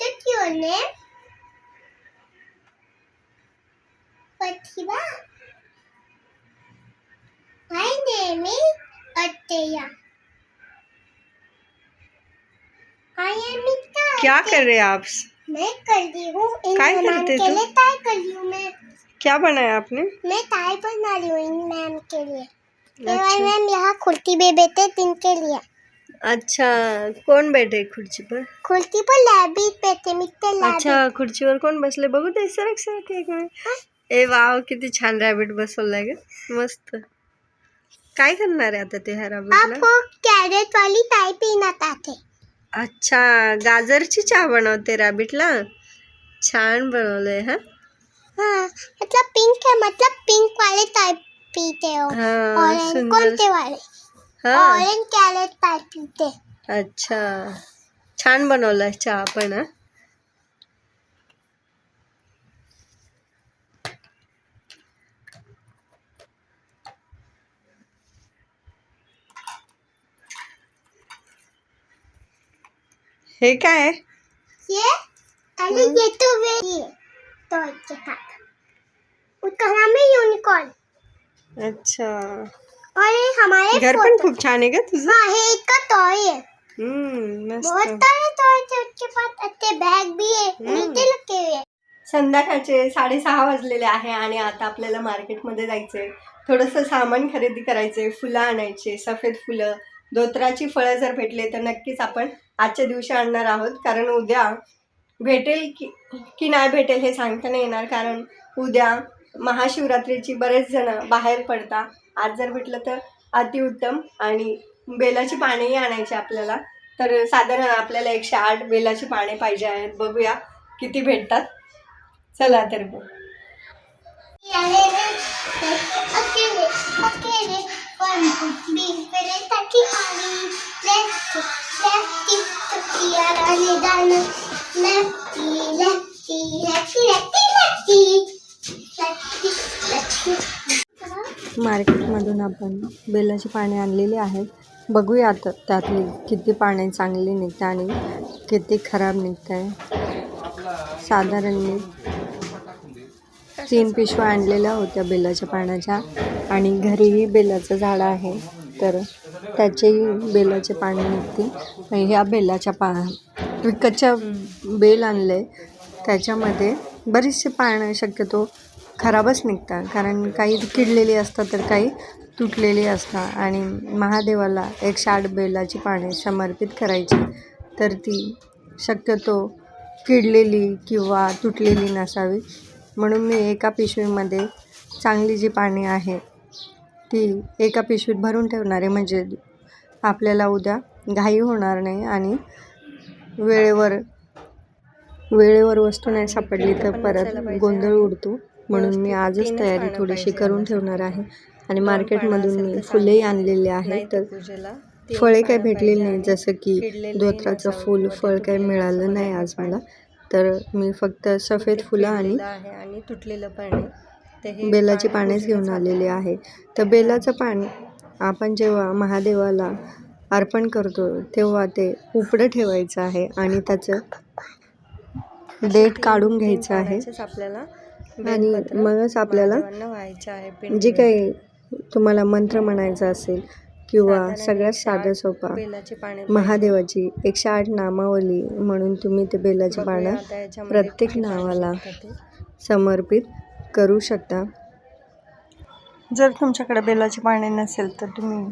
What is your name? Pratibha. My name is Ataya. I am Mita. क्या कर रहे हैं आप मैं कर रही हूँ इन काय करते के? लिए ताई कर रही हूँ मैं क्या बनाया आपने मैं ताई बना रही हूँ इन मैम के लिए अच्छा। मैम यहाँ कुर्ती बे बेटे तिनके लिए अच्छा कोण बैठे खुर्ची पर? कुर्ती पर लॅबीत बेटे मित्र लॅबीत अच्छा खुर्चीवर कोण बसले? बघू दे सरक सरक एक मिनिट ए वाव किती छान रॅबिट बसवलाय ग मस्त। काय करणार आहे आता ते ह्या रॅबिटला आपको कैरेट वाली ताई पीना थे अच्छा गाजरची चहा बनवते रॅबिटला छान बनवलंय हा? हाँ मतलब पिंक है मतलब पिंक वाले टाइप पीते हो। हाँ, ऑरेंज सुंदर। कोणते वाले? हा। ऑरेंज कैरेट अच्छा। छान बनवलाय चहा पण हा? हे काय? आहे? ये अरे ये तो ये तो उसका नाम है यूनिकॉर्न अच्छा. और ये हमारे घर पण खूप छान आहे का तुझं? हाँ ये इसका टॉय है। हम्म बहुत मस्त सारे टॉय थे उसके पास अच्छे बैग भी है। नीचे लगे हुए हैं। संध्याकाळचे साडेसहा वाजलेले आहे आणि आता आपल्याला मार्केटमध्ये जायचंय. थोडंसं सामान खरेदी करायचंय फुलं आणायचे सफेद फुलं धोत्राची फळं जर भेटले तर नक्कीच आपण आजच्या दिवशी आणणार आहोत. कारण उद्या भेटेल की की नाही भेटेल हे सांगता नाही येणार. कारण उद्या महाशिवरात्रीची बरेच जण बाहेर पडता. आज जर भेटलं तर अतिउत्तम. आणि बेलाची पानेही आणायची आपल्याला. तर साधारण आपल्याला एकशे आठ बेलाची पाने पाहिजे आहेत. बघूया किती भेटतात. चला तर मग. अकेले अकेले मार्केटमधून आपण बेलाची पाने आणलेली आहेत. बघूया आता त्यातली किती पाने चांगली निघते आणि किती खराब निघत आहे साधारण मी तीन पिशव्या आणलेल्या होत्या बेलाच्या पाण्याच्या आणि घरीही बेलाचं झाड आहे. तर त्याचेही बेलाचे पाने निघतील. आणि ह्या बेलाच्या पा विकतच्या बेल आणले. त्याच्यामध्ये बरीचशी पानं शक्यतो खराबच निघतात. कारण काही किडलेली असतात तर काही तुटलेली असतात. आणि महादेवाला एकशे आठ बेलाची पाने समर्पित करायची. तर ती शक्यतो किडलेली किंवा तुटलेली नसावी. म्हणून मी एका पिशवीमध्ये चांगली जी पाने आहे ती एका पिशवीत भरून ठेवणार. आहे म्हणजे आपल्याला उद्या घाई होणार नाही आणि वेळेवर वेळेवर वस्तू नाही सापडली तर परत गोंधळ उडतो. म्हणून मी आजच तयारी थोडीशी करून ठेवणार आहे. आणि मार्केटमधून मी फुलेही आणलेली आहेत तर फळे काही भेटलेली नाही जसं की धोत्राचं फूल फळ काही मिळालं नाही आज मला. तर मी फक्त सफेद फुलं आणि आणि तुटलेलं पाणी बेलाची पानेच घेऊन आलेली आहे. तर बेलाचं पान आपण जेव्हा महादेवाला अर्पण करतो तेव्हा ते उपडं ठेवायचं आहे आणि त्याचं देठ काढून घ्यायचं आहे. आपल्याला आणि मगच आपल्याला व्हायचं आहे जे काही तुम्हाला मंत्र म्हणायचा असेल किंवा सगळ्यात साधं सोपा महादेवाची एकशे आठ नामावली म्हणून तुम्ही ते बेलाची पानं प्रत्येक नावाला समर्पित करू शकता. जर तुमच्याकडे बेलाची पाने नसेल तर तुम्ही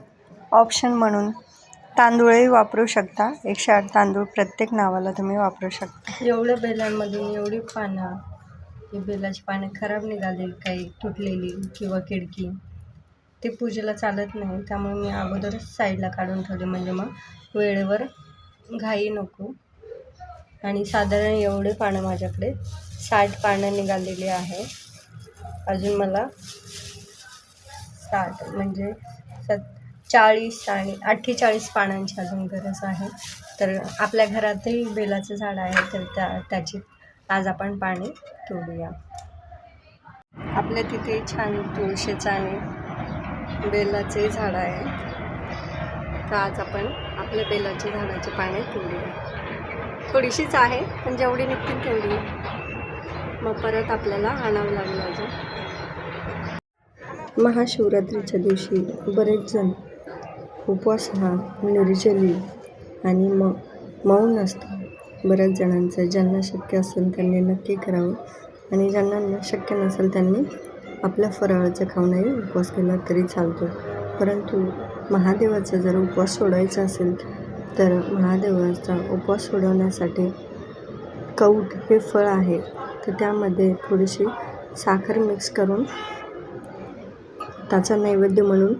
ऑप्शन म्हणून तांदूळही वापरू शकता. एकशे आठ तांदूळ प्रत्येक नावाला तुम्ही वापरू शकता. एवढ्या बेलांमधून एवढी पानं. ही बेलाची पानं खराब निघाली काही तुटलेली किंवा खिडकी ते पूजेला चालत नाही. त्यामुळे मी अगोदरच साईडला काढून ठेवले. म्हणजे मग वेळेवर घाई नको. आणि साधारण एवढे पानं माझ्याकडे. साठ पानं निघालेली आहे. अजून मला साठ म्हणजे सत चाळीस आणि अठ्ठेचाळीस पानांची अजून गरज आहे. तर आपल्या घरातही बेलाचं झाड आहे तर त्या त्याची आज आपण पाणी तोडूया आपल्या तिथे छान तुळशीचं आणि बेलाचे झाड आहे. तर आज आपण आपल्या बेलाच्या झाडाची पाने तोडूया थोडीशीच आहे पण जेवढी निघतील तेवढी. मग परत आपल्याला आणावं लागलं अजून. महाशिवरात्रीच्या दिवशी बरेच जण उपवास हा निर्जली आणि म मौन असतात बऱ्याच जणांचं ज्यांना शक्य असेल त्यांनी नक्की करावं. आणि ज्यांना न शक्य नसेल त्यांनी आपल्या फराळाचं खाऊनही उपवास केला तरी चालतो परंतु महादेवाचा जर उपवास सोडायचा असेल तर महादेवाचा उपवास सोडवण्यासाठी कौट हे फळ आहे. तर त्यामध्ये थोडीशी साखर मिक्स करून त्याचा नैवेद्य म्हणून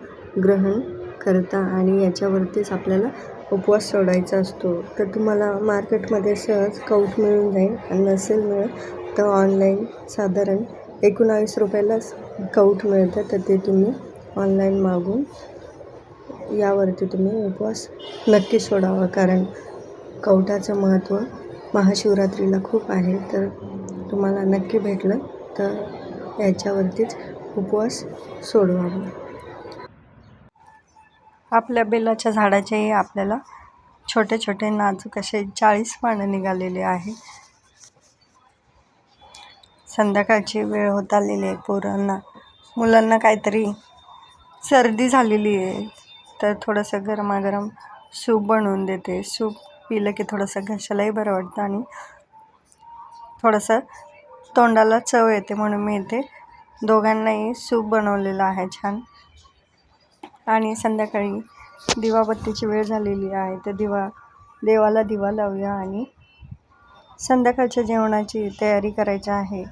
ग्रहण करता आणि याच्यावरतीच आपल्याला उपवास सोडायचा असतो तर तुम्हाला मार्केटमध्ये सहज कौट मिळून जाईल आणि नसेल मिळत तर ऑनलाईन साधारण एकोणावीस रुपयालाच कौट मिळतं तर ते तुम्ही ऑनलाईन मागून यावरती तुम्ही उपवास नक्की सोडावा कारण कवटाचं महत्त्व महाशिवरात्रीला खूप आहे तर तुम्हाला नक्की भेटलं तर याच्यावरतीच उपवास सोडवावा. आपल्या बेलाच्या झाडाचेही आपल्याला छोटे छोटे नाजूक असे चाळीस पानं निघालेले आहे. संध्याकाळची वेळ होत आलेली आहे पोरांना. मुलांना काहीतरी सर्दी झालेली आहे. तर थोडंसं गरमागरम सूप बनवून देते. सूप पिलं की थोडंसं घशालाही बरं वाटतं आणि थोडंसं तोंडाला चव येते म्हणून मी इथे दोघांनाही सूप बनवलेलं आहे छान. आणि संध्याकाळी दिवाबत्तीची वेळ झालेली आहे. तर दिवा देवाला दिवा लावूया आणि संध्याकाळच्या जेवणाची तयारी करायची आहे.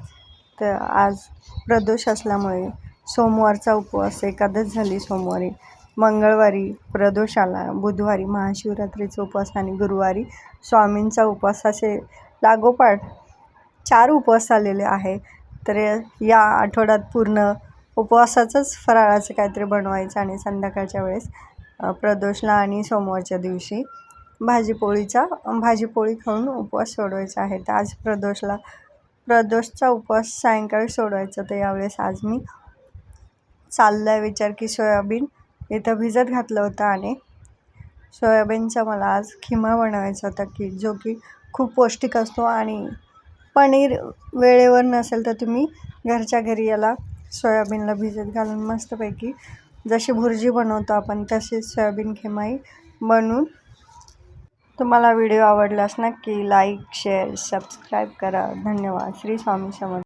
तर आज प्रदोष असल्यामुळे सोमवारचा उपवास एकादश झाली सोमवारी. मंगळवारी प्रदोष आला. बुधवारी महाशिवरात्रीचा उपवास आणि गुरुवारी स्वामींचा उपवास असे लागोपाठ चार उपवास आलेले आहे. तर या आठवड्यात पूर्ण उपवासाचंच फराळाचं काहीतरी बनवायचं आणि संध्याकाळच्या वेळेस प्रदोषला आणि सोमवारच्या दिवशी भाजीपोळीचा भाजीपोळी खाऊन उपवास सोडवायचा आहे. तर आज प्रदोषला प्रदोषचा उपवास सायंकाळी सोडवायचा. तर यावेळेस आज मी चालला आहे विचार की सोयाबीन इथं भिजत घातलं होतं आणि सोयाबीनचा मला आज खिमा बनवायचा होता की जो की खूप पौष्टिक असतो आणि पनीर वेळेवर नसेल तर तुम्ही घरच्या घरी याला सोयाबीनला भिजत घालून मस्तपैकी जशी भुर्जी बनवतो आपण तशीच सोयाबीन खेमाई बनवून तुम्हाला व्हिडिओ आवडलास नक्की लाईक शेअर सबस्क्राईब करा. धन्यवाद. श्री स्वामी समर्थ.